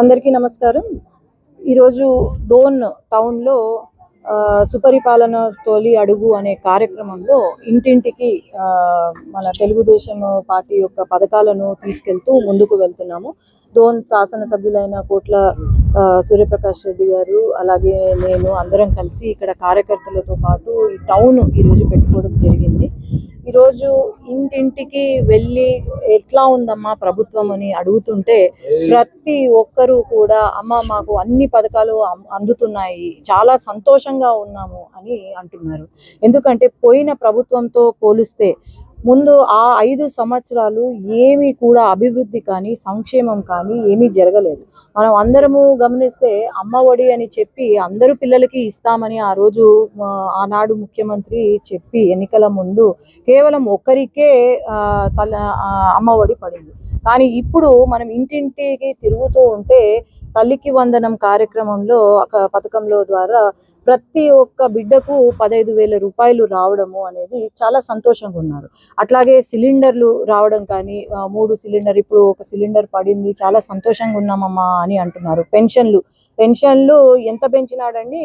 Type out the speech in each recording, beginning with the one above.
అందరికీ నమస్కారం. ఈరోజు డోన్ టౌన్లో సుపరిపాలన తొలి అడుగు అనే కార్యక్రమంలో ఇంటింటికి మన తెలుగుదేశం పార్టీ యొక్క పథకాలను తీసుకెళ్తూ ముందుకు వెళ్తున్నాము. డోన్ శాసనసభ్యులైన కోట్ల సూర్యప్రకాష్ రెడ్డి గారు అలాగే నేను అందరం కలిసి ఇక్కడ కార్యకర్తలతో పాటు ఈ టౌన్ ఈరోజు పెట్టుకోవడం జరిగింది. ఈరోజు ఇంటింటికి వెళ్ళి ఎట్లా ఉందమ్మా ప్రభుత్వం అని అడుగుతుంటే ప్రతి ఒక్కరూ కూడా అమ్మ మాకు అన్ని పథకాలు అం- అందుతున్నాయి చాలా సంతోషంగా ఉన్నాము అని అంటున్నారు. ఎందుకంటే పోయిన ప్రభుత్వంతో పోలిస్తే ముందు ఆ ఐదు సంవత్సరాలు ఏమీ కూడా అభివృద్ధి కానీ సంక్షేమం కానీ ఏమీ జరగలేదు. మనం అందరము గమనిస్తే అమ్మ ఒడి అని చెప్పి అందరూ పిల్లలకి ఇస్తామని ఆ రోజు ఆనాడు ముఖ్యమంత్రి చెప్పి ఎన్నికల ముందు కేవలం ఒక్కరికే తల అమ్మ ఒడి పడింది. కానీ ఇప్పుడు మనం ఇంటింటికి తిరుగుతూ ఉంటే తల్లికి వందనం కార్యక్రమంలో ఒక పథకంలో ద్వారా ప్రతి ఒక్క బిడ్డకు పదహైదు వేల రూపాయలు రావడము అనేది చాలా సంతోషంగా ఉన్నారు. అట్లాగే సిలిండర్లు రావడం కానీ మూడు సిలిండర్ ఇప్పుడు ఒక సిలిండర్ పడింది చాలా సంతోషంగా ఉన్నామమ్మా అని అంటున్నారు. పెన్షన్లు పెన్షన్లు ఎంత పెంచినాడండి?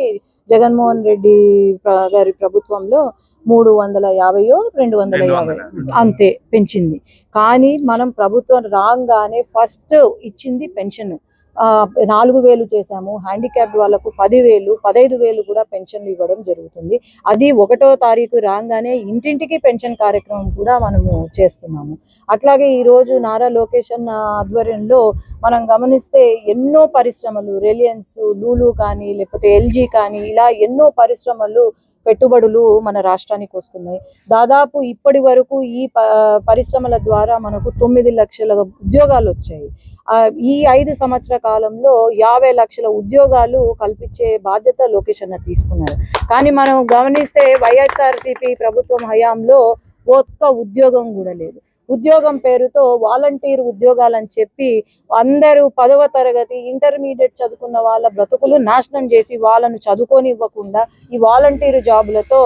జగన్మోహన్ రెడ్డి గారి ప్రభుత్వంలో మూడు వందల యాభైయో రెండు వందల యాభై అంతే పెంచింది. కానీ మనం ప్రభుత్వం రాగానే ఫస్ట్ ఇచ్చింది పెన్షన్. నాలుగు వేలు చేశాము. హ్యాండిక్యాప్ వాళ్ళకు పదివేలు పదహైదు వేలు కూడా పెన్షన్లు ఇవ్వడం జరుగుతుంది. అది ఒకటో తారీఖు రాగానే ఇంటింటికి పెన్షన్ కార్యక్రమం కూడా మనము చేస్తున్నాము. అట్లాగే ఈరోజు నారా లొకేషన్ ఆధ్వర్యంలో మనం గమనిస్తే ఎన్నో పరిశ్రమలు రిలయన్స్ లూలు కానీ లేకపోతే ఎల్జీ కానీ ఇలా ఎన్నో పరిశ్రమలు పెట్టుబడులు మన రాష్ట్రానికి వస్తున్నాయి. దాదాపు ఇప్పటి వరకు ఈ పరిశ్రమల ద్వారా మనకు తొమ్మిది లక్షల ఉద్యోగాలు వచ్చాయి. ఈ ఐదు సంవత్సర కాలంలో యాభై లక్షల ఉద్యోగాలు కల్పించే బాధ్యత లోకేష్ అన్న తీసుకున్నారు కానీ మనం గమనిస్తే వైఎస్ఆర్సీపీ ప్రభుత్వం హయాంలో ఒక్క ఉద్యోగం కూడా లేదు. ఉద్యోగం పేరుతో వాలంటీర్ ఉద్యోగాలని చెప్పి అందరూ పదవ తరగతి ఇంటర్మీడియట్ చదువుకున్న వాళ్ళ బ్రతుకులు నాశనం చేసి వాళ్ళను చదువుకోనివ్వకుండా ఈ వాలంటీర్ జాబులతో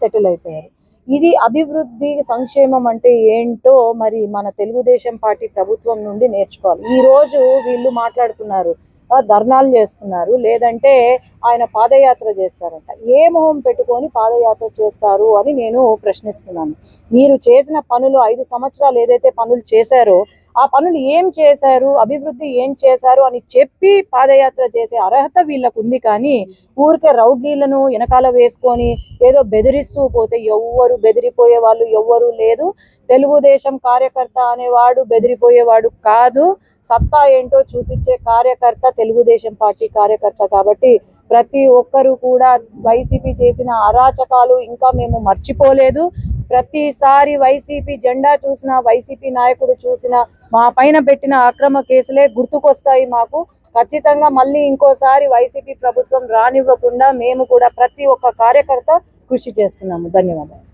సెటిల్ అయిపోయారు. ఇది అభివృద్ధి సంక్షేమం అంటే ఏంటో మరి మన తెలుగుదేశం పార్టీ ప్రభుత్వం నుండి నేర్చుకోవాలి. ఈ రోజు వీళ్ళు మాట్లాడుతున్నారు ధర్నాలు చేస్తున్నారు లేదంటే ఆయన పాదయాత్ర చేస్తారంట. ఏ మొహం పెట్టుకొని పాదయాత్ర చేస్తారు అని నేను ప్రశ్నిస్తున్నాను. మీరు చేసిన పనులు ఐదు సంవత్సరాలు ఏదైతే పనులు చేశారో ఆ పనులు ఏం చేశారు అభివృద్ధి ఏం చేశారు అని చెప్పి పాదయాత్ర చేసే అర్హత వీళ్ళకు ఉంది కానీ ఊరికే రౌడీలను వెనకాల వేసుకొని ఏదో బెదిరిస్తూ పోతే ఎవ్వరు బెదిరిపోయే వాళ్ళు ఎవ్వరు లేదు. తెలుగుదేశం కార్యకర్త అనేవాడు బెదిరిపోయేవాడు కాదు. సత్తా ఏంటో చూపించే కార్యకర్త తెలుగుదేశం పార్టీ కార్యకర్త కాబట్టి ప్రతి ఒక్కరూ కూడా వైసీపీ చేసిన అరాచకాలు ఇంకా మేము మర్చిపోలేదు. ప్రతిసారి వైసీపీ జెండా చూసిన వైసీపీ నాయకుడు చూసిన మా పైన పెట్టిన అక్రమ కేసులే గుర్తుకొస్తాయి మాకు. ఖచ్చితంగా మళ్ళీ ఇంకోసారి వైసీపీ ప్రభుత్వం రానివ్వకుండా మేము కూడా ప్రతి ఒక్క కార్యకర్త కృషి చేస్తున్నాము. ధన్యవాదాలు.